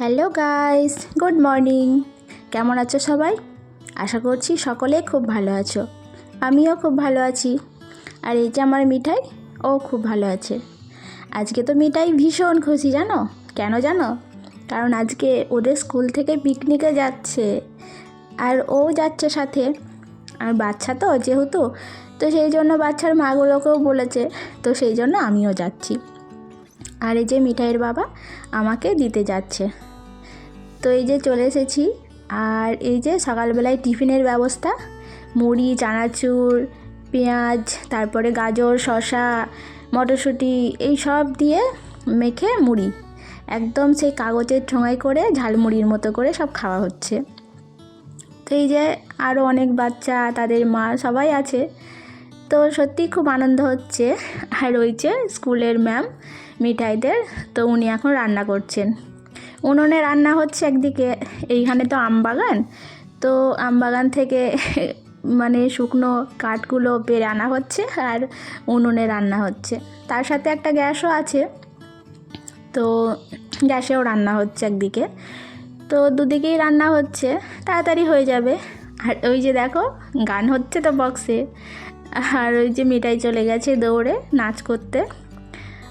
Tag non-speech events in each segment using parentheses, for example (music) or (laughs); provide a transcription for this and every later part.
Hello guys, good morning. কেমন আছো সবাই? আশা করছি সকলে খুব ভালো আছো। আমিও খুব ভালো আছি। আর এই যে আমার মিঠাই, ও খুব ভালো আছে। আজকে তো মিঠাই ভীষণ খুশি, জানো? কেন জানো? কারণ আজকে ওদের স্কুল থেকে পিকনিকে যাচ্ছে। আর ও যাচ্ছে সাথে। আর বাচ্চা তো, যেহেতু, তো সেই জন্য বাচ্চার মাগুলোকেও বলেছে, তো সেই জন্য আমিও যাচ্ছি। আর এই যে মিঠাইয়ের বাবা আমাকে দিতে যাচ্ছে। তো এই যে চলে এসেছি। আর এই যে সকালবেলায় টিফিনের ব্যবস্থা। মুড়ি, চানাচুর, পেঁয়াজ, তারপরে গাজর, শসা, মটরশুঁটি, এই সব দিয়ে মেখে মুড়ি। একদম সেই কাগজের ঠোঙায় করে ঝালমুড়ির মতো করে সব খাওয়া হচ্ছে। তো এই যে আরও অনেক বাচ্চা, তাদের মা সবাই আছে। তো সত্যি খুব আনন্দ হচ্ছে। আর যে স্কুলের ম্যাম মিঠাইদের, তো উনি এখন রান্না করছেন। উনুনে রান্না হচ্ছে একদিকে, এইখানে তো আম বাগান। তো আম বাগান থেকে (laughs) মানে শুকনো কাঠগুলো পেরে আনা হচ্ছে আর উনুনে রান্না হচ্ছে। তার সাথে একটা গ্যাসও আছে। তো গ্যাসেও রান্না হচ্ছে একদিকে। তো দুদিকেই রান্না হচ্ছে, তাড়াতাড়ি হয়ে যাবে। আর ওই যে দেখো, গান হচ্ছে তো বক্সে। আর ওই যে মিঠাই চলে গেছে দৌড়ে নাচ করতে।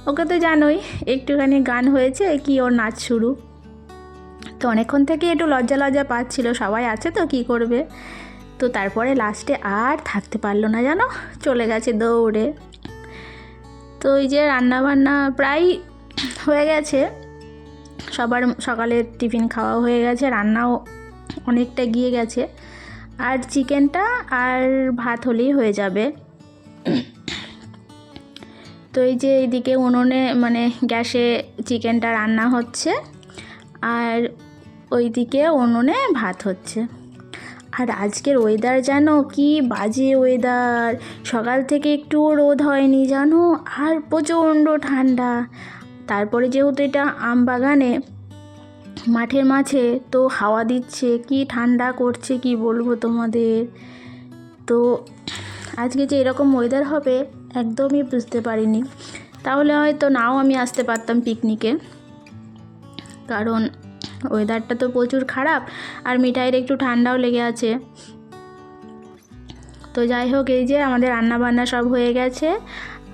ওকে তো জানোই, একটুখানি গান হয়েছে, কি ওর নাচ শুরু। তো অনেকক্ষণ থেকে একটু লজ্জা লজ্জা পাচ্ছিল, সবাই আছে তো, কি করবে? তো তারপরে লাস্টে আর থাকতে পারল না, জানো? চলে গেছে দৌড়ে। তো ওই যে রান্নাবান্না প্রায় হয়ে গেছে। সবার সকালের টিফিন খাওয়া হয়ে গেছে, রান্নাও অনেকটা গিয়ে গেছে। আর চিকেনটা আর ভাত হলেই হয়ে যাবে। তো এই যে এইদিকে উনুনে মানে গ্যাসে চিকেনটা রান্না হচ্ছে। আর ওইদিকে উনুনে ভাত হচ্ছে। আর আজকের ওয়েদার জানো কি বাজে ওয়েদার সকাল থেকে একটুও রোদ হয়নি জানো, আর প্রচণ্ড ঠান্ডা। তারপরে যেহেতু এটা আম বাগানে, মাঠের মাঝে, তো হাওয়া দিচ্ছে, কি ঠান্ডা করছে কি বলব তোমাদের। তো আজকে যে এরকম ওয়েদার হবে, একদমই বুঝতে পারিনি। তাহলে হয়তো নাও আমি আসতে পারতাম পিকনিকে কারণ ওয়েদারটা তো প্রচুর খারাপ, আর মিঠাইয়ের একটু ঠান্ডাও লেগে আছে। তো যাই হোক, এই যে আমাদের রান্না বান্না সব হয়ে গেছে,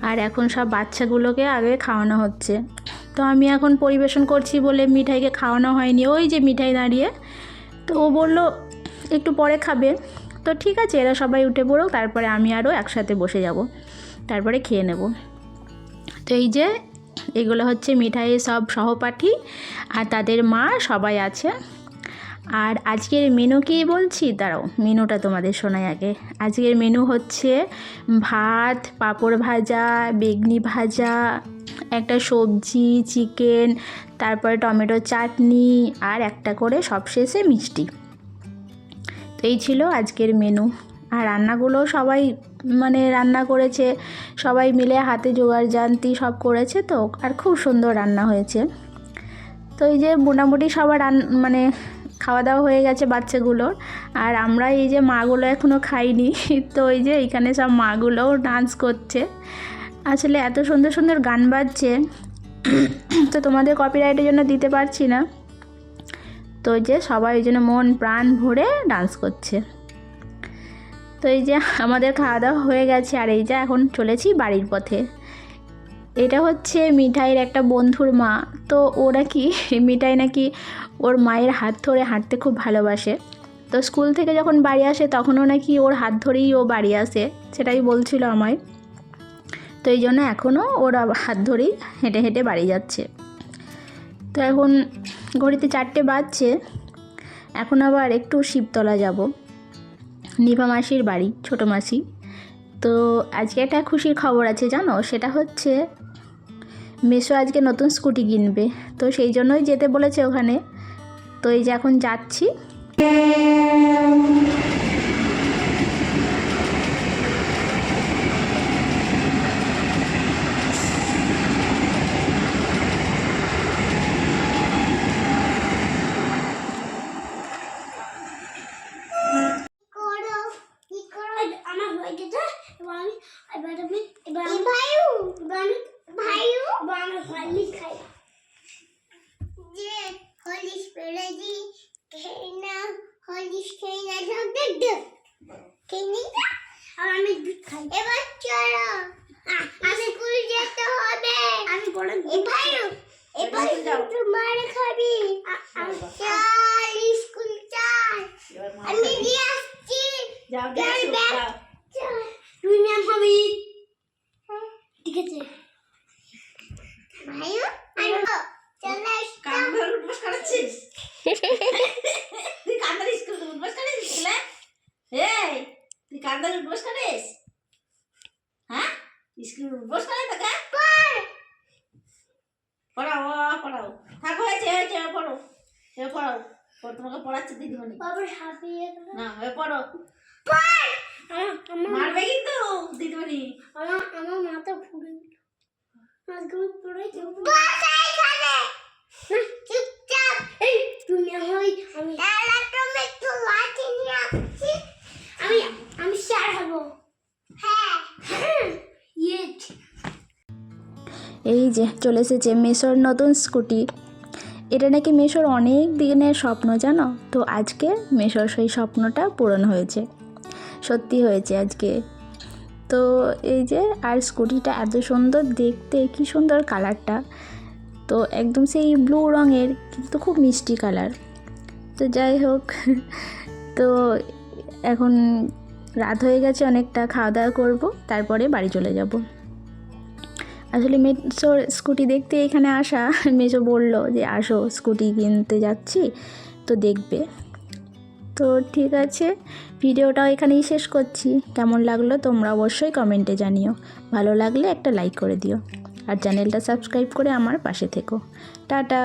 আর এখন সব বাচ্চাগুলোকে আগে খাওয়ানো হচ্ছে। তো আমি এখন পরিবেশন করছি বলে মিঠাইকে খাওয়ানো হয়নি। ওই যে মিঠাই দাঁড়িয়ে, তো ও বলল, একটু পরে খাবে। তো ঠিক আছে, এরা সবাই উঠে পড়ুক, তারপরে আমি আরও একসাথে বসে যাব। তারপরে খেয়ে নেব। তো এই যে এগুলো হচ্ছে মিঠাইয়ের সব সহপাঠী আর তাদের মা সবাই আছে। আর আজকের মেনু কি বলছি? দাঁড়াও, মেনুটা তোমাদের শোনাই আগে। আজকের মেনু হচ্ছে ভাত, পাঁপড় ভাজা, বেগনি ভাজা, একটা সবজি, চিকেন, তারপরে টমেটো চাটনি আর একটা করে সবশেষে মিষ্টি। তো এই ছিল আজকের মেনু। আর রান্নাগুলো সবাই মানে রান্না করেছে, সবাই মিলে হাতে জোগাড় জানতি সব করেছে তো, আর খুব সুন্দর রান্না হয়েছে। তো এই যে মোটামুটি সবার রান মানে খাওয়া দাওয়া হয়ে গেছে বাচ্চাগুলোর, আর আমরা এই যে মাগুলো এখনও খাইনি, (laughs) তো এই যে এইখানে সব মাগুলোও ডান্স করছে। আসলে এত সুন্দর সুন্দর গান বাজছে, (clears throat) তো তোমাদের কপিরাইটের জন্য দিতে পারছি না। তো যে সবাই ওই জন্য মন প্রাণ ভরে ডান্স করছে। তো এই যে আমাদের খাওয়া দাওয়া হয়ে গেছে, আর এই যে এখন চলেছি বাড়ির পথে। এটা হচ্ছে মিঠাইয়ের একটা বন্ধুর মা। তো ও নাকি মিঠাই নাকি ওর মায়ের হাত ধরে হাঁটতে খুব ভালোবাসে। তো স্কুল থেকে যখন বাড়ি আসে, তখনও নাকি ওর হাত ধরেই ও বাড়ি আসে, সেটাই বলছিল আমায়। তো এই জন্য এখনও ওর হাত ধরেই হেঁটে হেঁটে বাড়ি যাচ্ছে। তো এখন ঘড়িতে চারটে বাজছে। এখন আবার একটু শিবতলা যাব। নিভা মাসির বাড়ি, ছোট মাসি। তো আজকে একটা খুশির খবর আছে, জানো? সেটা হচ্ছে, মেসো আজকে নতুন স্কুটি কিনবে। তো সেই জন্যই যেতে বলেছে ওখানে। তো এই যে এখন যাচ্ছি করো কি করো আমার হয়ে গেছে এবার আমি এবার আমি এবার আমি ভাইউ এবার আমি ভাইউ এবার আমি হলি খাই যে হলি হলিস পেরেছি খেয়ে না হলিস খেয়ে না দেখ দেখ খেয়ে নি আর আমি দুধ খাই। এবার চলো। আমি স্কুল যেতে হবে। আমি বড় এবার এবার একটু মার খাবি। চল স্কুল চল। আমি দিয়ে আসছি। যাও যাও। তুই ম্যাম হবি ঠিক আছে। ভাইও আনো চলে আসো কান্দার উঠবাস করাচ্ছিস তুই কান্দার স্কুল উঠবাস করিস ছেলে এই তুই কান্দার উঠবাস করিস হ্যাঁ স্কুল উঠবাস করে তোকে পড়াও পড়াও থাকো হয়েছে হয়েছে পড়ো। এবার পড়াও। পড় তোমাকে পড়াচ্ছে দিদিমণি বাবার হাঁপিয়ে না এবার পড়ো। মারবে কিন্তু দিদিমণি আমার আমার মাথা ফুড়ে গেল। আজকে আমি পড়ে যাব বাসা এখানে চুপচাপ এই তুমি হই আমি দাদা তুমি একটু লাঠি নিয়ে আসছি আমি আমি স্যার হব হ্যাঁ ইয়ে এই যে চলে এসেছে মেশোর নতুন স্কুটি। এটা নাকি মেশোর অনেক দিনের স্বপ্ন জানো? তো আজকে মেশোর সেই স্বপ্নটা পূরণ হয়েছে। সত্যি হয়েছে আজকে। তো এই যে, আর স্কুটিটা এত সুন্দর দেখতে, কি সুন্দর কালারটা। তো একদম সেই ব্লু রঙের, কিন্তু খুব মিষ্টি কালার। তো যাই হোক, তো এখন রাত হয়ে গেছে, অনেকটা খাওয়া দাওয়া করব, তারপরে বাড়ি চলে যাব। আসলে মেসোর স্কুটি দেখতে এখানে আসা, (laughs) মেসো বলল যে, আসো, স্কুটি কিনতে যাচ্ছি, তো দেখবে। তো ঠিক আছে, ভিডিওটাও এখানেই শেষ করছি। কেমন লাগল তোমরা অবশ্যই কমেন্টে জানিও। ভালো লাগলে একটা লাইক করে দিও। আর চ্যানেলটা সাবস্ক্রাইব করে আমার পাশে থেকো। টাটা!